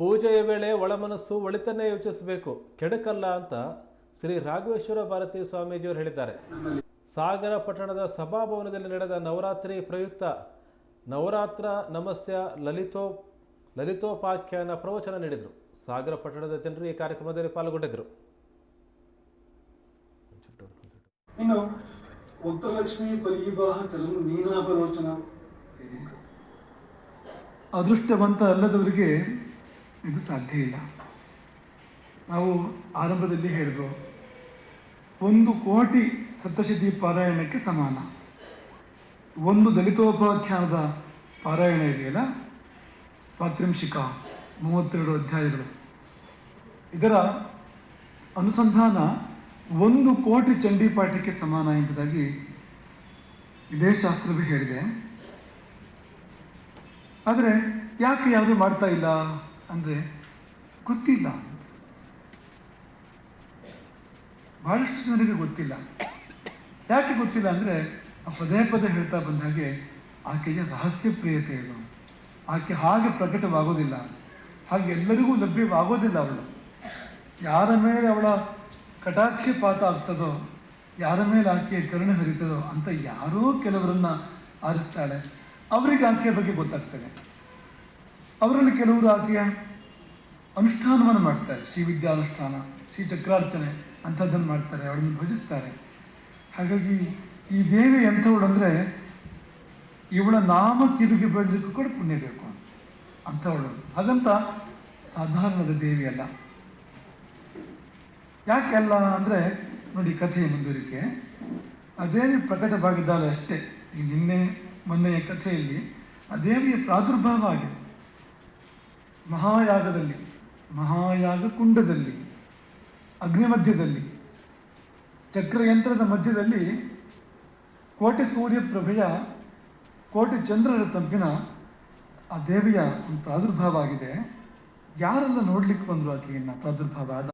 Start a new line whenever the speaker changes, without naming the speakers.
ಪೂಜೆಯ ವೇಳೆ ಒಳಮನಸ್ಸು ಒಳಿತನ್ನೇ ಯೋಚಿಸಬೇಕು. ಕೆಡಕಲ್ಲ ಅಂತ ಶ್ರೀ ರಾಘವೇಶ್ವರ ಭಾರತಿ ಸ್ವಾಮೀಜಿಯವರು ಹೇಳಿದ್ದಾರೆ. ಸಾಗರ ಪಟ್ಟಣದ ಸಭಾಭವನದಲ್ಲಿ ನಡೆದ ನವರಾತ್ರಿ ಪ್ರಯುಕ್ತ ನವರಾತ್ರ ನಮಸ್ಯ ಲಲಿತೋ ಲಲಿತೋಪಾಖ್ಯಾನ ಪ್ರವಚನ ನೀಡಿದರು. ಸಾಗರ ಪಟ್ಟಣದ ಜನರು ಈ ಕಾರ್ಯಕ್ರಮದಲ್ಲಿ ಪಾಲ್ಗೊಂಡಿದ್ದರು.
ಇನ್ನು ಉತ್ತರಲಕ್ಷ್ಮಿ ಪರಿವಾಹ ಚಲನು ಅದೃಷ್ಟವಂತ ಅಲ್ಲದವರಿಗೆ ಇದು ಸಾಧ್ಯ ಇಲ್ಲ. ನಾವು ಆರಂಭದಲ್ಲಿ ಹೇಳಿದ್ರು, ಒಂದು ಕೋಟಿ ಸಪ್ತಶತಿ ಪಾರಾಯಣಕ್ಕೆ ಸಮಾನ. ಒಂದು ದಲಿತೋಪಾಖ್ಯಾನದ ಪಾರಾಯಣ ಇದೆಯಲ್ಲ? ಪಾತ್ರಿಂಶಿಕ ಮೂವತ್ತೆರಡು ಅಧ್ಯಾಯಗಳು. ಇದರ ಅನುಸಂಧಾನ ಒಂದು ಕೋಟಿ ಚಂಡಿಪಾಠಕ್ಕೆ ಸಮಾನ ಎಂಬುದಾಗಿ ಇದೇ ಶಾಸ್ತ್ರವೇ ಹೇಳಿದೆ. ಆದರೆ ಯಾಕೆ ಯಾರು ಮಾಡ್ತಾ ಇಲ್ಲ? ಅಂದರೆ ಗೊತ್ತಿಲ್ಲ. ಭಾಳಷ್ಟು ಜನರಿಗೆ ಗೊತ್ತಿಲ್ಲ. ಯಾಕೆ ಗೊತ್ತಿಲ್ಲ ಅಂದರೆ ಪದೇ ಪದೇ ಹೇಳ್ತಾ ಬಂದ ಹಾಗೆ ಆಕೆಗೆ ರಹಸ್ಯ ಪ್ರಿಯತೆ ಇದು. ಆಕೆ ಹಾಗೆ ಪ್ರಕಟವಾಗೋದಿಲ್ಲ. ಹಾಗೆ ಎಲ್ಲರಿಗೂ ಲಭ್ಯವಾಗೋದಿಲ್ಲ ಅವಳು. ಯಾರ ಮೇಲೆ ಅವಳ ಕಟಾಕ್ಷಪಾತ ಆಗ್ತದೋ, ಯಾರ ಮೇಲೆ ಆಕೆಯ ಕರುಣೆ ಹರಿತದೋ ಅಂತ ಯಾರೋ ಕೆಲವರನ್ನ ಆರಿಸ್ತಾಳೆ. ಅವರಿಗೆ ಆಕೆಯ ಬಗ್ಗೆ ಗೊತ್ತಾಗ್ತದೆ. ಅವರಲ್ಲಿ ಕೆಲವರು ಆಕೆಯ ಅನುಷ್ಠಾನವನ್ನು ಮಾಡ್ತಾರೆ. ಶ್ರೀ ವಿದ್ಯಾನುಷ್ಠಾನ, ಶ್ರೀ ಚಕ್ರಾರ್ಚನೆ ಅಂಥದ್ದನ್ನು ಮಾಡ್ತಾರೆ. ಅವಳನ್ನು ಭಜಿಸ್ತಾರೆ. ಹಾಗಾಗಿ ಈ ದೇವಿ ಎಂಥವಳು ಅಂದರೆ ಇವಳ ನಾಮ ಕಿವಿಗೆ ಬೆಳೆದಕ್ಕೂ ಕೂಡ ಪುಣ್ಯ ಬೇಕು ಅಂಥವಳು. ಹಾಗಂತ ಸಾಧಾರಣದ ದೇವಿ ಅಲ್ಲ. ಯಾಕೆ ಅಲ್ಲ ಅಂದರೆ ನೋಡಿ ಕಥೆಯ ಮುಂದುವರಿಕೆ. ಆ ದೇವಿ ಪ್ರಕಟವಾಗಿದ್ದಾಳೆ ಅಷ್ಟೇ. ಈ ನಿನ್ನೆ ಮೊನ್ನೆಯ ಕಥೆಯಲ್ಲಿ ಆ ದೇವಿಯ ಪ್ರಾದುರ್ಭಾವ ಆಗಿದೆ. ಮಹಾಯಾಗದಲ್ಲಿ, ಮಹಾಯಾಗ ಕುಂಡದಲ್ಲಿ ಅಗ್ನಿ ಮಧ್ಯದಲ್ಲಿ ಚಕ್ರಯಂತ್ರದ ಮಧ್ಯದಲ್ಲಿ ಕೋಟಿ ಸೂರ್ಯ ಪ್ರಭೆಯ, ಕೋಟಿ ಚಂದ್ರರ ತಂಪಿನ ಆ ದೇವಿಯ ಒಂದು ಪ್ರಾದುರ್ಭಾವ ಆಗಿದೆ. ಯಾರೆಲ್ಲ ನೋಡ್ಲಿಕ್ಕೆ ಬಂದರು ಆಕೆಯನ್ನು ಪ್ರಾದುರ್ಭಾವ ಆದ